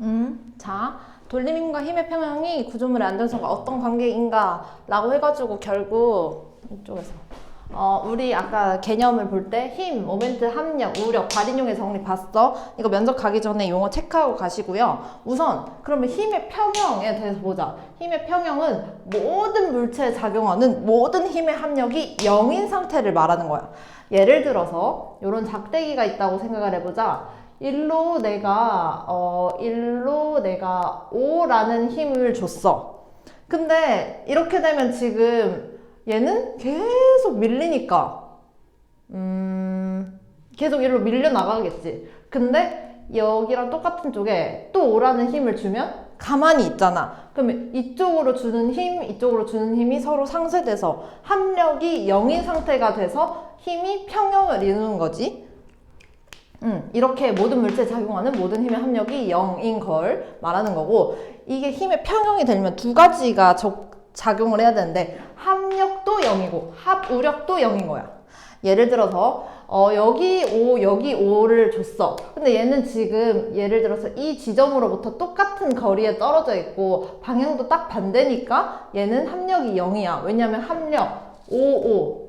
음, 자, 돌림힘과 힘의 평형이 구조물의 안전성과 어떤 관계인가 라고 해가지고 결국 이쪽에서 어, 우리 아까 개념을 볼 때 힘, 모멘트, 합력, 우력, 발인용의 정리 봤어? 이거 면접 가기 전에 용어 체크하고 가시고요. 우선 그러면 힘의 평형에 대해서 보자. 힘의 평형은 모든 물체에 작용하는 모든 힘의 합력이 0인 상태를 말하는 거야. 예를 들어서 이런 작대기가 있다고 생각을 해보자. 일로 내가 어 일로 내가 5라는 힘을 줬어. 근데 이렇게 되면 지금 얘는 계속 밀리니까 음 계속 일로 밀려 나가겠지. 근데 여기랑 똑같은 쪽에 또 5라는 힘을 주면 가만히 있잖아. 그러면 이쪽으로 주는 힘, 이쪽으로 주는 힘이 서로 상쇄돼서 합력이 0인 상태가 돼서 힘이 평형을 이루는 거지. 음, 이렇게 모든 물체에 작용하는 모든 힘의 합력이 0인 걸 말하는 거고 이게 힘의 평형이 되려면 두 가지가 적- 작용을 해야 되는데 합력도 0이고 합우력도 0인 거야. 예를 들어서 어, 여기 5, 여기 5를 줬어. 근데 얘는 지금 예를 들어서 이 지점으로부터 똑같은 거리에 떨어져 있고 방향도 딱 반대니까 얘는 합력이 0이야. 왜냐면 합력 5, 5.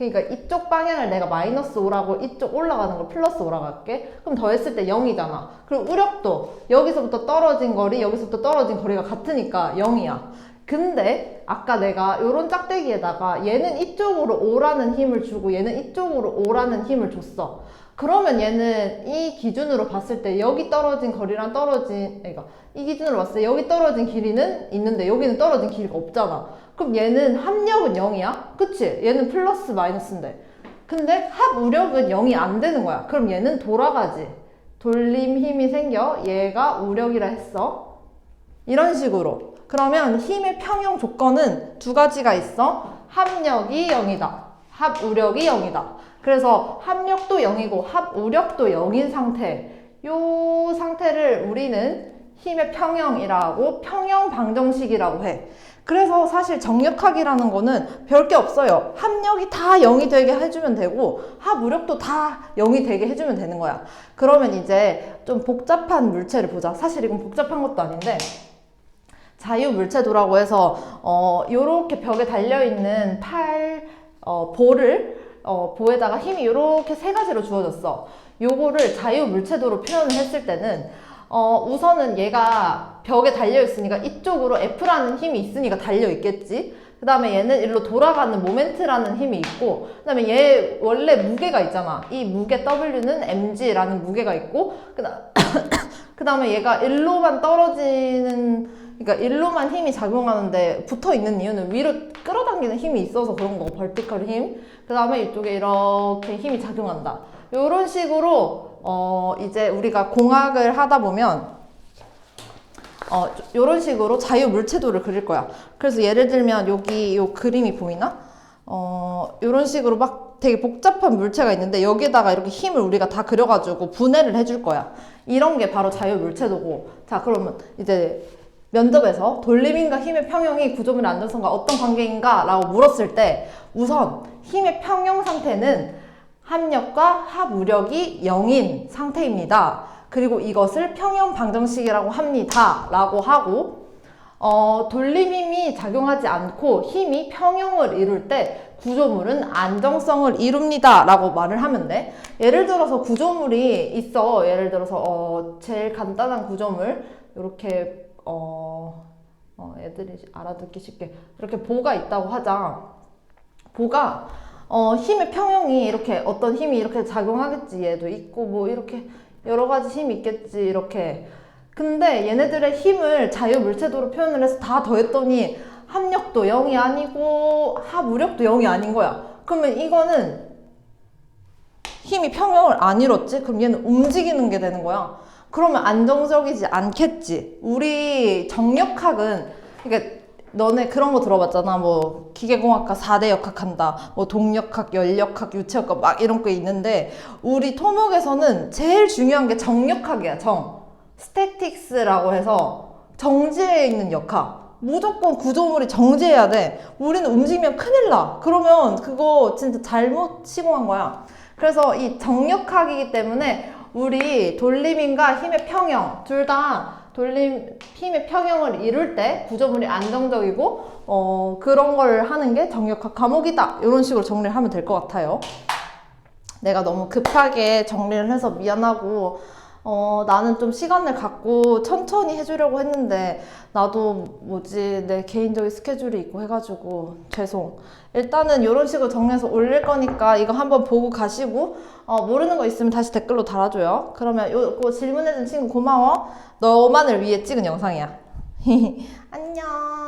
그러니까 이쪽 방향을 내가 마이너스 5라고 이쪽 올라가는 걸 플러스 5라고 할게. 그럼 더했을 때 0이잖아. 그리고 우력도 여기서부터 떨어진 거리, 여기서부터 떨어진 거리가 같으니까 0이야. 근데 아까 내가 요런 짝대기에다가 얘는 이쪽으로 5라는 힘을 주고 얘는 이쪽으로 5라는 힘을 줬어. 그러면 얘는 이 기준으로 봤을 때 여기 떨어진 거리랑 떨어진 그러니까 이 기준으로 봤을 때 여기 떨어진 길이는 있는데 여기는 떨어진 길이가 없잖아. 그럼 얘는 합력은 0이야? 그치? 얘는 플러스 마이너스인데. 근데 합우력은 0이 안 되는 거야. 그럼 얘는 돌아가지. 돌림 힘이 생겨. 얘가 우력이라 했어. 이런 식으로. 그러면 힘의 평형 조건은 두 가지가 있어. 합력이 0이다. 합우력이 0이다. 그래서 합력도 0이고 합우력도 0인 상태. 요 상태를 우리는 힘의 평형이라고 평형 방정식이라고 해. 그래서 사실 정력학이라는 거는 별게 없어요. 합력이 다 0이 되게 해주면 되고 합우력도 다 0이 되게 해주면 되는 거야. 그러면 이제 좀 복잡한 물체를 보자. 사실 이건 복잡한 것도 아닌데 자유 물체도라고 해서 어 요렇게 벽에 달려 있는 팔 어, 볼을 어, 보에다가 힘이 요렇게 세 가지로 주어졌어. 요거를 자유 물체도로 표현을 했을 때는 어 우선은 얘가 벽에 달려 있으니까 이쪽으로 F라는 힘이 있으니까 달려 있겠지. 그 다음에 얘는 일로 돌아가는 모멘트라는 힘이 있고, 그 다음에 얘 원래 무게가 있잖아. 이 무게 W는 mg라는 무게가 있고, 그 그 다음에 얘가 일로만 떨어지는, 그러니까 일로만 힘이 작용하는데 붙어 있는 이유는 위로 끌어당기는 힘이 있어서 그런 거고, 벌티컬 힘. 그 다음에 이쪽에 이렇게 힘이 작용한다. 요런 식으로, 어, 이제 우리가 공학을 하다 보면, 어, 요런 식으로 자유 물체도를 그릴 거야. 그래서 예를 들면 여기 요 그림이 보이나? 어, 요런 식으로 막 되게 복잡한 물체가 있는데 여기에다가 이렇게 힘을 우리가 다 그려가지고 분해를 해줄 거야. 이런 게 바로 자유 물체도고. 자, 그러면 이제 면접에서 돌림인과 힘의 평형이 구조물의 안전성과 어떤 관계인가? 라고 물었을 때 우선 힘의 평형 상태는 합력과 합우력이 0인 상태입니다. 그리고 이것을 평형 방정식이라고 합니다. 라고 하고, 어, 돌림 힘이 작용하지 않고 힘이 평형을 이룰 때 구조물은 안정성을 이룹니다. 라고 말을 하면 돼. 예를 들어서 구조물이 있어. 예를 들어서, 어, 제일 간단한 구조물. 이렇게, 어, 어, 애들이 알아듣기 쉽게. 이렇게 보가 있다고 하자. 보가 어, 힘의 평형이 이렇게 어떤 힘이 이렇게 작용하겠지 얘도 있고 뭐 이렇게 여러 가지 힘이 있겠지 이렇게 근데 얘네들의 힘을 자유 물체도로 표현을 해서 다 더했더니 합력도 0이 아니고 합우력도 0이 아닌 거야 그러면 이거는 힘이 평형을 안 이뤘지? 그럼 얘는 움직이는 게 되는 거야 그러면 안정적이지 않겠지 우리 정력학은 그러니까 너네 그런 거 들어봤잖아. 뭐 기계공학과 4대 역학 한다. 뭐 동력학, 연력학, 유체역학 막 이런 거 있는데 우리 토목에서는 제일 중요한 게 정력학이야. 정. 스태틱스라고 해서 정지해 있는 역학. 무조건 구조물이 정지해야 돼. 우리는 움직이면 큰일 나. 그러면 그거 진짜 잘못 시공한 거야. 그래서 이 정력학이기 때문에 우리 돌림인과 힘의 평형 둘 다 돌림 힘의 평형을 이룰 때 구조물이 안정적이고 어, 그런 걸 하는 게 정력학 과목이다 이런 식으로 정리를 하면 될 것 같아요. 내가 너무 급하게 정리를 해서 미안하고 어, 나는 좀 시간을 갖고 천천히 해주려고 했는데 나도 뭐지 내 개인적인 스케줄이 있고 해가지고 죄송. 일단은 이런 식으로 정리해서 올릴 거니까 이거 한번 보고 가시고 어, 모르는 거 있으면 다시 댓글로 달아줘요. 그러면 요거 질문해준 친구 고마워. 너만을 위해 찍은 영상이야. 안녕